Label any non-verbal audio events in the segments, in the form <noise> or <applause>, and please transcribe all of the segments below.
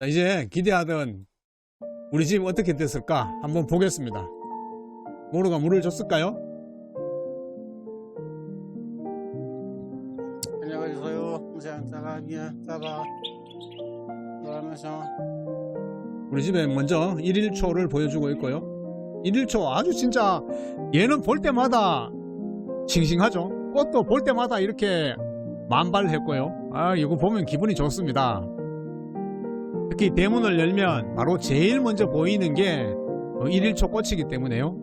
자, 이제 기대하던 우리 집 어떻게 됐을까 한번 보겠습니다. 모루가 물을 줬을까요? 안녕하세요. 사바. 그러면서 우리 집에 먼저 1일초를 보여주고 있고요. 1일초 아주 진짜 얘는 볼 때마다 싱싱하죠. 꽃도 볼 때마다 이렇게 만발했고요. 아 이거 보면 기분이 좋습니다. 특히 대문을 열면 바로 제일 먼저 보이는 게 1일초 꽃이기 때문에요.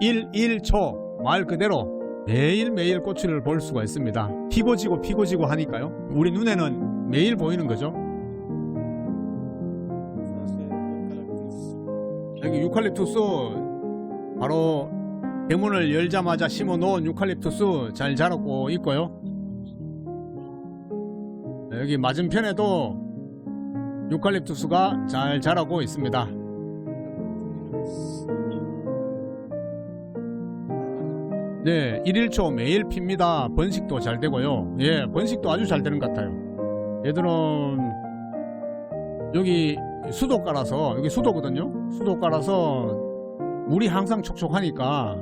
1일초 말 그대로 매일매일 꽃을 볼 수가 있습니다. 피고 지고 피고 지고 하니까요. 우리 눈에는 매일 보이는 거죠. 여기 유칼립투스 바로 대문을 열자마자 심어 놓은 유칼립투스 잘 자라고 있고요. 네, 여기 맞은편에도 유칼립투스가 잘 자라고 있습니다. 네, 1일초 매일 핍니다. 번식도 잘 되고요. 예, 번식도 아주 잘 되는 것 같아요. 얘들은 여기 수도 깔아서 여기 수도거든요. 수도 깔아서 물이 항상 촉촉하니까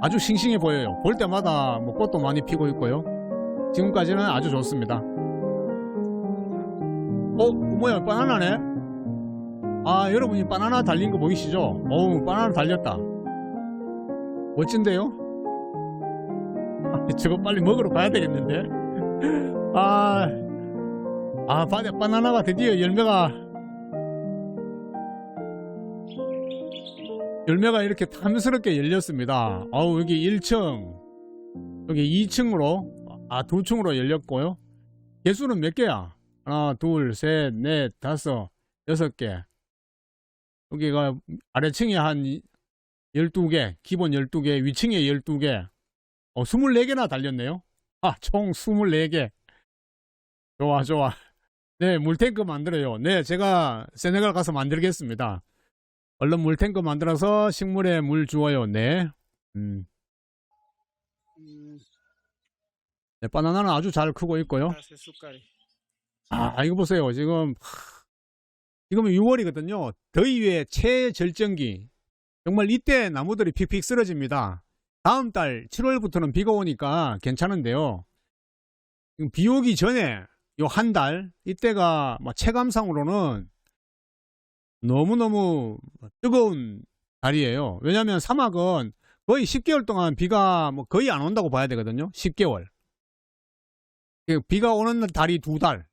아주 싱싱해 보여요. 볼 때마다 뭐 꽃도 많이 피고 있고요. 지금까지는 아주 좋습니다. 어, 뭐야, 바나나네? 아, 여러분이 바나나 달린 거 보이시죠? 어우, 바나나 달렸다. 멋진데요? 아, <laughs> 저거 빨리 먹으러 가야 되겠는데? <laughs> 아, 아, 바, 바나나가 드디어 열매가 열매가 이렇게 탐스럽게 열렸습니다. 아우 여기 1층 여기 2층으로 아두 층으로 열렸고요. 개수는 몇 개야? 하나, 둘, 셋, 넷, 다섯, 여섯 개. 여기가 아래층에 한 12개, 기본 12개, 위층에 12개. 어, 24개나 달렸네요. 아, 총 24개. 좋아, 좋아. 네, 물탱크 만들어요. 네, 제가 세네갈 가서 만들겠습니다. 얼른 물탱크 만들어서 식물에 물 주어요. 네. 음. 음, 네, 바나나는 아주 잘 크고 있고요. 숟가락. 아, 이거 보세요. 지금, 하, 지금 6월이거든요. 더위의 최절정기. 정말 이때 나무들이 픽픽 쓰러집니다. 다음 달 7월부터는 비가 오니까 괜찮은데요. 비 오기 전에 요 한 달, 이때가 뭐 체감상으로는 너무너무 뜨거운 달이에요. 왜냐하면 사막은 거의 10개월 동안 비가 뭐 거의 안 온다고 봐야 되거든요. 10개월. 비가 오는 달이 두 달.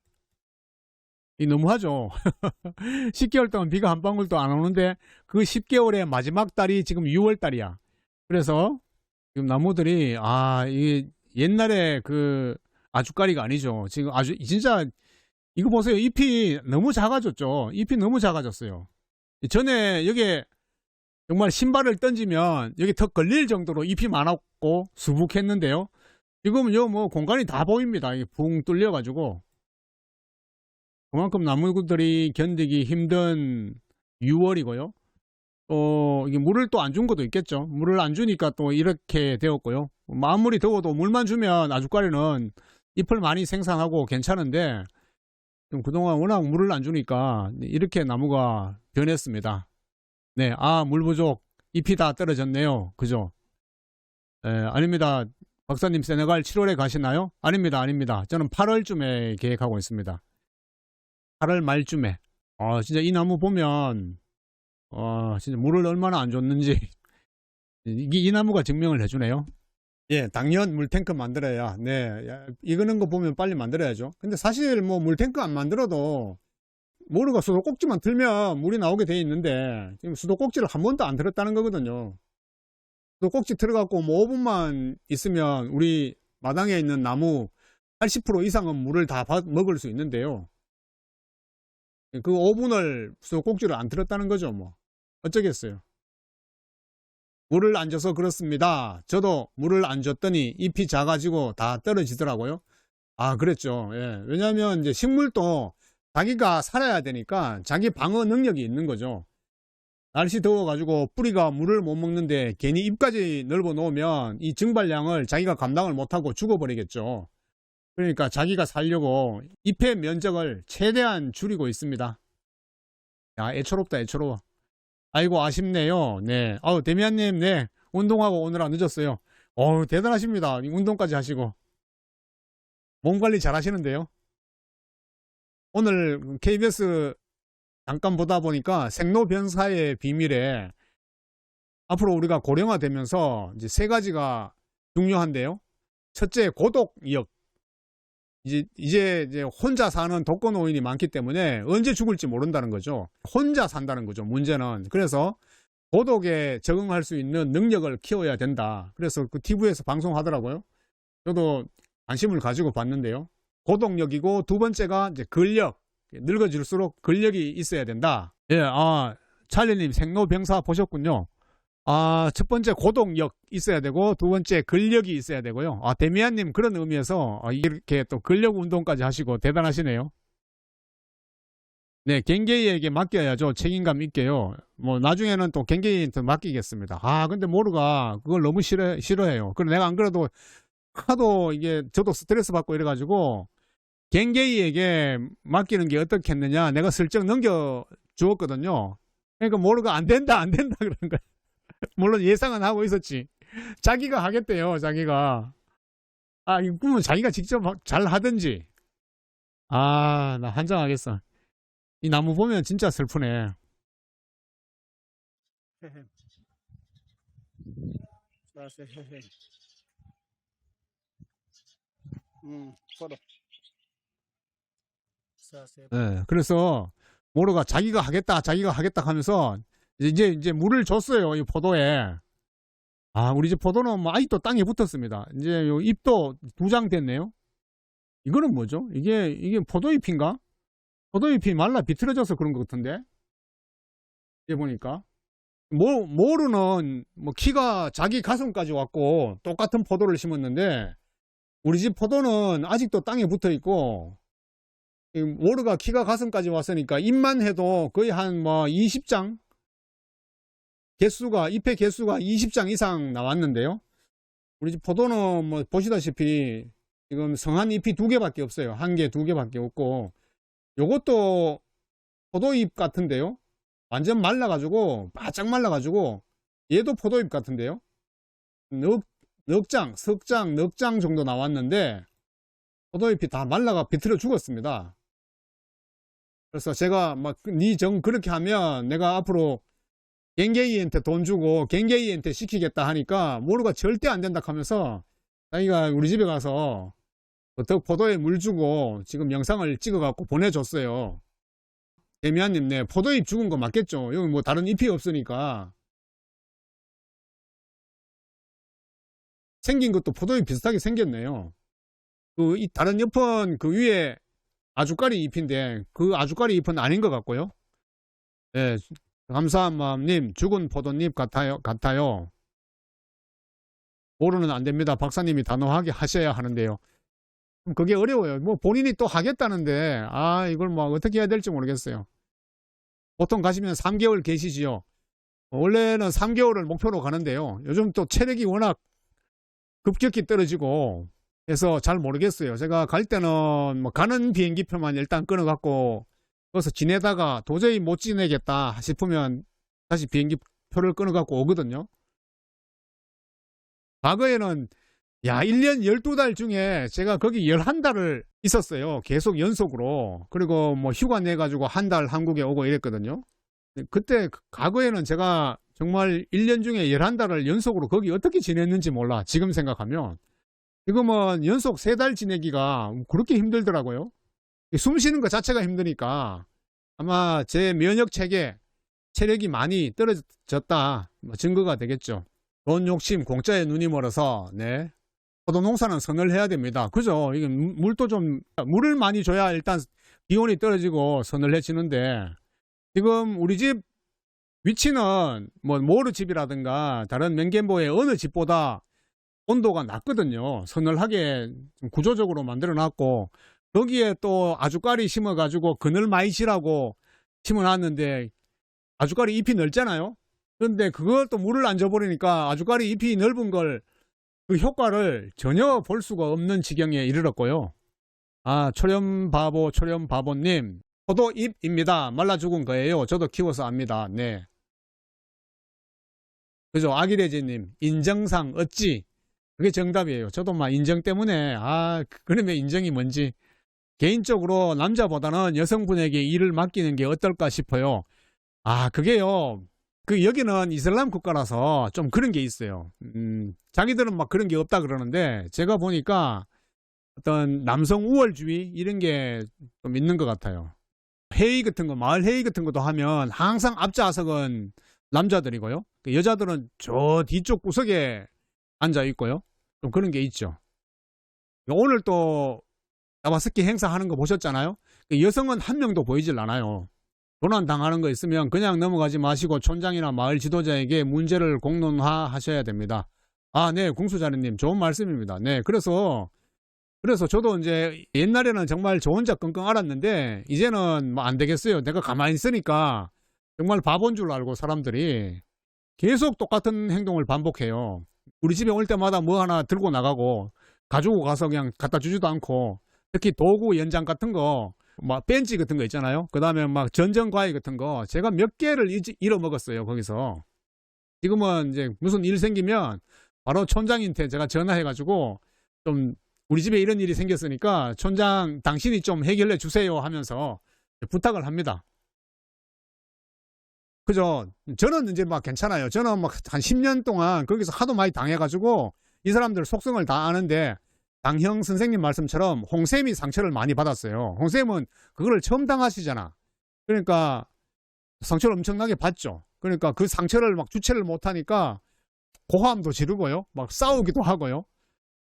이 너무하죠. <laughs> 10개월 동안 비가 한 방울도 안 오는데 그 10개월의 마지막 달이 지금 6월 달이야. 그래서 지금 나무들이 아, 이게 옛날에 그 아주까리가 아니죠. 지금 아주 진짜 이거 보세요. 잎이 너무 작아졌죠. 잎이 너무 작아졌어요. 전에 여기 정말 신발을 던지면 여기 턱 걸릴 정도로 잎이 많았고 수북했는데요. 지금은 요뭐 공간이 다 보입니다. 이게 붕 뚫려 가지고 그만큼 나무들이 견디기 힘든 6월이고요. 또 이게 물을 또 안 준 것도 있겠죠. 물을 안 주니까 또 이렇게 되었고요. 아무리 더워도 물만 주면 아주까리는 잎을 많이 생산하고 괜찮은데 좀 그동안 워낙 물을 안 주니까 이렇게 나무가 변했습니다. 네, 아, 물 부족. 잎이 다 떨어졌네요. 그죠? 에, 아닙니다. 박사님 세네갈 7월에 가시나요? 아닙니다. 아닙니다. 저는 8월쯤에 계획하고 있습니다. 8월 말쯤에. 아, 진짜 이 나무 보면, 어, 진짜 물을 얼마나 안 줬는지, <laughs> 이게 이 나무가 증명을 해주네요. 예, 당연 물탱크 만들어야, 네, 야, 이거는 거 보면 빨리 만들어야죠. 근데 사실 뭐 물탱크 안 만들어도, 모르가 수도꼭지만 틀면 물이 나오게 돼 있는데, 지금 수도꼭지를 한 번도 안 틀었다는 거거든요. 수도꼭지 틀어갖고 뭐 5분만 있으면 우리 마당에 있는 나무 80% 이상은 물을 다 받- 먹을 수 있는데요. 그 5분을 수도꼭지를 안 틀었다는 거죠, 뭐. 어쩌겠어요. 물을 안 줘서 그렇습니다. 저도 물을 안 줬더니 잎이 작아지고 다 떨어지더라고요. 아, 그랬죠. 예. 왜냐하면 이제 식물도 자기가 살아야 되니까 자기 방어 능력이 있는 거죠. 날씨 더워가지고 뿌리가 물을 못 먹는데 괜히 잎까지 넓어 놓으면 이 증발량을 자기가 감당을 못하고 죽어버리겠죠. 그러니까 자기가 살려고 잎의 면적을 최대한 줄이고 있습니다. 야, 애초롭다, 애초로워. 아이고, 아쉽네요. 네. 아우, 데미안님, 네. 운동하고 오느라 늦었어요. 어우, 대단하십니다. 운동까지 하시고. 몸 관리 잘 하시는데요. 오늘 KBS 잠깐 보다 보니까 생로병사의 비밀에 앞으로 우리가 고령화되면서 이제 세 가지가 중요한데요. 첫째, 고독역. 이제, 이제, 이제 혼자 사는 독거 노인이 많기 때문에 언제 죽을지 모른다는 거죠. 혼자 산다는 거죠, 문제는. 그래서 고독에 적응할 수 있는 능력을 키워야 된다. 그래서 그 TV에서 방송하더라고요. 저도 관심을 가지고 봤는데요. 고독력이고 두 번째가 이제 근력. 늙어질수록 근력이 있어야 된다. 예, 아, 찰리님 생로병사 보셨군요. 아, 첫 번째 고독력 있어야 되고 두 번째 근력이 있어야 되고요. 아, 데미안 님 그런 의미에서 아, 이렇게 또 근력 운동까지 하시고 대단하시네요. 네, 갱게이에게 맡겨야죠. 책임감 있게요. 뭐 나중에는 또 갱게이한테 맡기겠습니다. 아, 근데 모르가 그걸 너무 싫어 싫어해요. 그래 내가 안 그래도 하도 이게 저도 스트레스 받고 이래 가지고 갱게이에게 맡기는 게 어떻겠느냐. 내가 슬쩍 넘겨 주었거든요. 그러니까 모르가 안 된다, 안 된다 그런 거야. <laughs> 물론 예상은 하고 있었지. 자기가 하겠대요, 자기가. 아, 이 꿈은 자기가 직접 하- 잘 하든지. 아, 나 한장하겠어. 이 나무 보면 진짜 슬프네. 음. <laughs> 네, 그래서 모르가 자기가 하겠다, 자기가 하겠다 하면서 이제 이제 물을 줬어요, 이 포도에. 아, 우리 집 포도는 뭐 아직도 땅에 붙었습니다. 이제 요 잎도 두 장 됐네요. 이거는 뭐죠? 이게 이게 포도잎인가? 포도잎이 말라 비틀어져서 그런 것 같은데. 이제 보니까 모 모르는 뭐 키가 자기 가슴까지 왔고 똑같은 포도를 심었는데 우리 집 포도는 아직도 땅에 붙어 있고 이 모르가 키가 가슴까지 왔으니까 잎만 해도 거의 한 뭐 20장 개수가 잎의 개수가 20장 이상 나왔는데요. 우리 집 포도는 뭐 보시다시피 지금 성한 잎이 두 개밖에 없어요. 한 개, 두 개밖에 없고 요것도 포도잎 같은데요. 완전 말라가지고 바짝 말라가지고 얘도 포도잎 같은데요. 넉, 넉 장, 석 장, 넉장 정도 나왔는데 포도잎이 다 말라가 비틀어 죽었습니다. 그래서 제가 막 니 정 그렇게 하면 내가 앞으로 갱게이한테 돈 주고 갱게이한테 시키겠다 하니까 모르가 절대 안 된다 하면서 자기가 우리 집에 가서 덕 포도에 물 주고 지금 영상을 찍어갖고 보내줬어요. 데미안님, 네, 포도잎 죽은 거 맞겠죠? 여기 뭐 다른 잎이 없으니까. 생긴 것도 포도잎 비슷하게 생겼네요. 그, 이 다른 옆은 그 위에 아주까리 잎인데 그 아주까리 잎은 아닌 것 같고요. 네, 감사한 마음님, 죽은 포도잎 같아요, 같아요. 모르는 안 됩니다. 박사님이 단호하게 하셔야 하는데요. 음, 그게 어려워요. 뭐 본인이 또 하겠다는데, 아, 이걸 뭐 어떻게 해야 될지 모르겠어요. 보통 가시면 3개월 계시지요. 원래는 3개월을 목표로 가는데요. 요즘 또 체력이 워낙 급격히 떨어지고 해서 잘 모르겠어요. 제가 갈 때는 뭐 가는 비행기표만 일단 끊어갖고 거기서 지내다가 도저히 못 지내겠다 싶으면 다시 비행기 표를 끊어갖고 오거든요. 과거에는 야, 1년 12달 중에 제가 거기 11달을 있었어요. 계속 연속으로. 그리고 뭐 휴가 내가지고 한 달 한국에 오고 이랬거든요. 그때 과거에는 제가 정말 1년 중에 11달을 연속으로 거기 어떻게 지냈는지 몰라. 지금 생각하면. 지금은 연속 3달 지내기가 그렇게 힘들더라고요. 숨 쉬는 것 자체가 힘드니까 아마 제 면역 체계, 체력이 많이 떨어졌다. 뭐 증거가 되겠죠. 돈 욕심 공짜에 눈이 멀어서, 네. 포도 농사는 선을 해야 됩니다. 그죠? 이게 물- 물도 좀, 물을 많이 줘야 일단 기온이 떨어지고 서늘해지는데, 지금 우리 집 위치는 뭐 모르 집이라든가 다른 맹겐보의 어느 집보다 온도가 낮거든요. 서늘하게 좀 구조적으로 만들어 놨고, 거기에 또 아주까리 심어가지고 그늘 마이시라고 심어놨는데, 아주까리 잎이 넓잖아요? 그런데 그걸 또 물을 안 줘버리니까 아주까리 잎이 넓은 걸 그 효과를 전혀 볼 수가 없는 지경에 이르렀고요. 아, 초렴바보, 초렴바보님. 저도 잎입니다. 말라 죽은 거예요. 저도 키워서 압니다. 네. 그죠? 아기래지님, 인정상 어찌? 그게 정답이에요. 저도 막 인정 때문에, 아, 그- 그러면 인정이 뭔지. 개인적으로 남자보다는 여성분에게 일을 맡기는 게 어떨까 싶어요. 아, 그게요. 그 여기는 이슬람 국가라서 좀 그런 게 있어요. 음, 자기들은 막 그런 게 없다 그러는데 제가 보니까 어떤 남성 우월주의 이런 게 좀 있는 것 같아요. 회의 같은 거, 마을 회의 같은 것도 하면 항상 앞좌석은 남자들이고요. 그 여자들은 저 뒤쪽 구석에 앉아 있고요. 좀 그런 게 있죠. 오늘 또 나바스키 행사하는 거 보셨잖아요. 그 여성은 한 명도 보이질 않아요. 도난 당하는 거 있으면 그냥 넘어가지 마시고 촌장이나 마을 지도자에게 문제를 공론화 하셔야 됩니다. 아, 네, 궁수자리님 좋은 말씀입니다. 네, 그래서 그래서 저도 이제 옛날에는 정말 저 혼자 끙끙 앓았는데 이제는 뭐 안 되겠어요. 내가 가만히 있으니까 정말 바본 줄 알고 사람들이 계속 똑같은 행동을 반복해요. 우리 집에 올 때마다 뭐 하나 들고 나가고 가지고 가서 그냥 갖다 주지도 않고 특히 도구 연장 같은 거, 막 벤치 같은 거 있잖아요. 그 다음에 막 전전 과일 같은 거 제가 몇 개를 잊- 잃어 먹었어요. 거기서. 지금은 이제 무슨 일 생기면 바로 촌장한테 제가 전화해가지고 좀 우리 집에 이런 일이 생겼으니까 촌장 당신이 좀 해결해 주세요 하면서 부탁을 합니다. 그죠? 저는 이제 막 괜찮아요. 저는 막 한 10년 동안 거기서 하도 많이 당해가지고 이 사람들 속성을 다 아는데 당형 선생님 말씀처럼 홍쌤이 상처를 많이 받았어요. 홍쌤은 그거를 처음 당하시잖아. 그러니까 상처를 엄청나게 받죠. 그러니까 그 상처를 막 주체를 못하니까 고함도 지르고요. 막 싸우기도 하고요.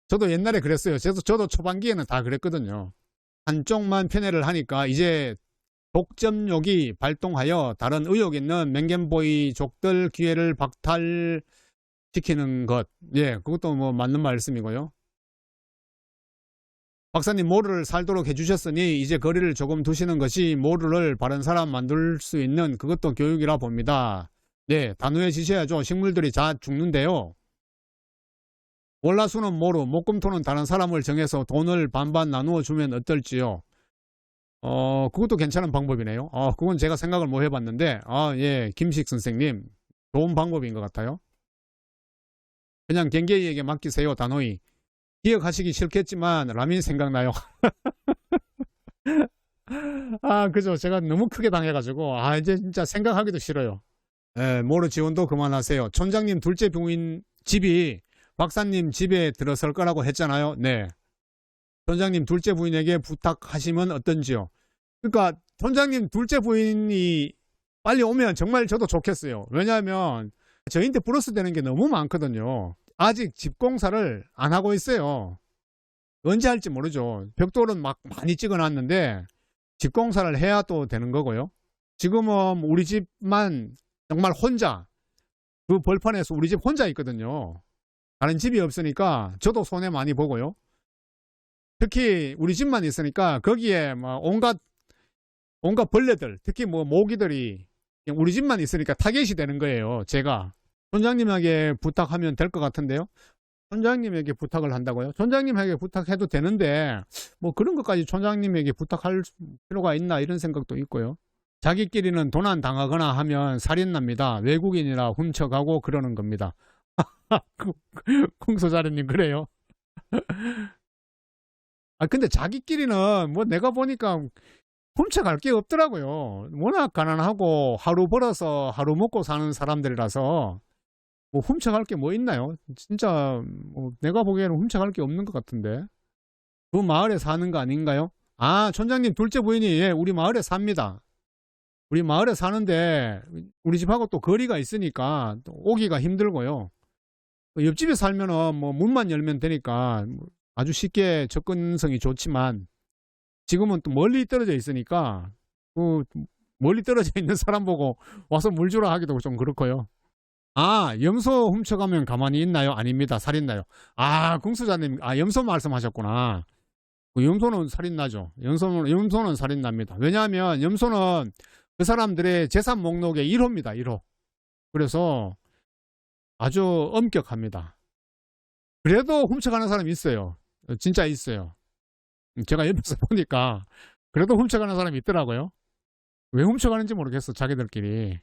저도 옛날에 그랬어요. 저도, 저도 초반기에는 다 그랬거든요. 한쪽만 편애를 하니까 이제 독점욕이 발동하여 다른 의욕 있는 맹겐보이 족들 기회를 박탈시키는 것. 예, 그것도 뭐 맞는 말씀이고요. 박사님 모르를 살도록 해주셨으니 이제 거리를 조금 두시는 것이 모르를 바른 사람 만들 수 있는 그것도 교육이라 봅니다. 네, 단호해지셔야죠. 식물들이 다 죽는데요. 월화수는 모르, 목금토는 다른 사람을 정해서 돈을 반반 나누어 주면 어떨지요? 어, 그것도 괜찮은 방법이네요. 아, 그건 제가 생각을 못 해봤는데, 아, 예, 김식 선생님, 좋은 방법인 것 같아요. 그냥 경계이에게 맡기세요, 단호히. 기억하시기 싫겠지만, 라민 생각나요. <laughs> 아, 그죠. 제가 너무 크게 당해가지고, 아, 이제 진짜 생각하기도 싫어요. 예, 모르 지원도 그만하세요. 촌장님 둘째 부인 집이 박사님 집에 들어설 거라고 했잖아요. 네. 촌장님 둘째 부인에게 부탁하시면 어떤지요? 그러니까 촌장님 둘째 부인이 빨리 오면 정말 저도 좋겠어요. 왜냐하면 저희한테 플러스 되는 게 너무 많거든요. 아직 집 공사를 안 하고 있어요. 언제 할지 모르죠. 벽돌은 막 많이 찍어놨는데 집 공사를 해야 또 되는 거고요. 지금은 우리 집만 정말 혼자 그 벌판에서 우리 집 혼자 있거든요. 다른 집이 없으니까 저도 손해 많이 보고요. 특히 우리 집만 있으니까 거기에 뭐 온갖 온갖 벌레들, 특히 뭐 모기들이 우리 집만 있으니까 타겟이 되는 거예요. 제가 촌장님에게 부탁하면 될 것 같은데요. 촌장님에게 부탁을 한다고요? 촌장님에게 부탁해도 되는데 뭐 그런 것까지 촌장님에게 부탁할 필요가 있나 이런 생각도 있고요. 자기끼리는 도난 당하거나 하면 살인납니다. 외국인이라 훔쳐가고 그러는 겁니다. <laughs> 쿵소자르님 그래요? <laughs> 아 근데 자기끼리는 뭐 내가 보니까 훔쳐갈 게 없더라고요. 워낙 가난하고 하루 벌어서 하루 먹고 사는 사람들이라서 뭐 훔쳐갈 게 뭐 있나요? 진짜 뭐 내가 보기에는 훔쳐갈 게 없는 것 같은데 그 마을에 사는 거 아닌가요? 아 촌장님 둘째 부인이 예, 우리 마을에 삽니다. 우리 마을에 사는데 우리 집하고 또 거리가 있으니까 또 오기가 힘들고요. 그 옆집에 살면은 뭐 문만 열면 되니까 뭐 아주 쉽게 접근성이 좋지만 지금은 또 멀리 떨어져 있으니까 그 멀리 떨어져 있는 사람 보고 와서 물 주라 하기도 좀 그렇고요. 아, 염소 훔쳐가면 가만히 있나요? 아닙니다. 살인나요? 아, 궁수자님, 아, 염소 말씀하셨구나. 그 염소는 살인나죠. 염소는, 염소는 살인납니다. 왜냐하면 염소는 그 사람들의 재산 목록의 1호입니다. 1호. 그래서 아주 엄격합니다. 그래도 훔쳐가는 사람이 있어요. 진짜 있어요. 제가 옆에서 <laughs> 보니까 그래도 훔쳐가는 사람이 있더라고요. 왜 훔쳐가는지 모르겠어 자기들끼리.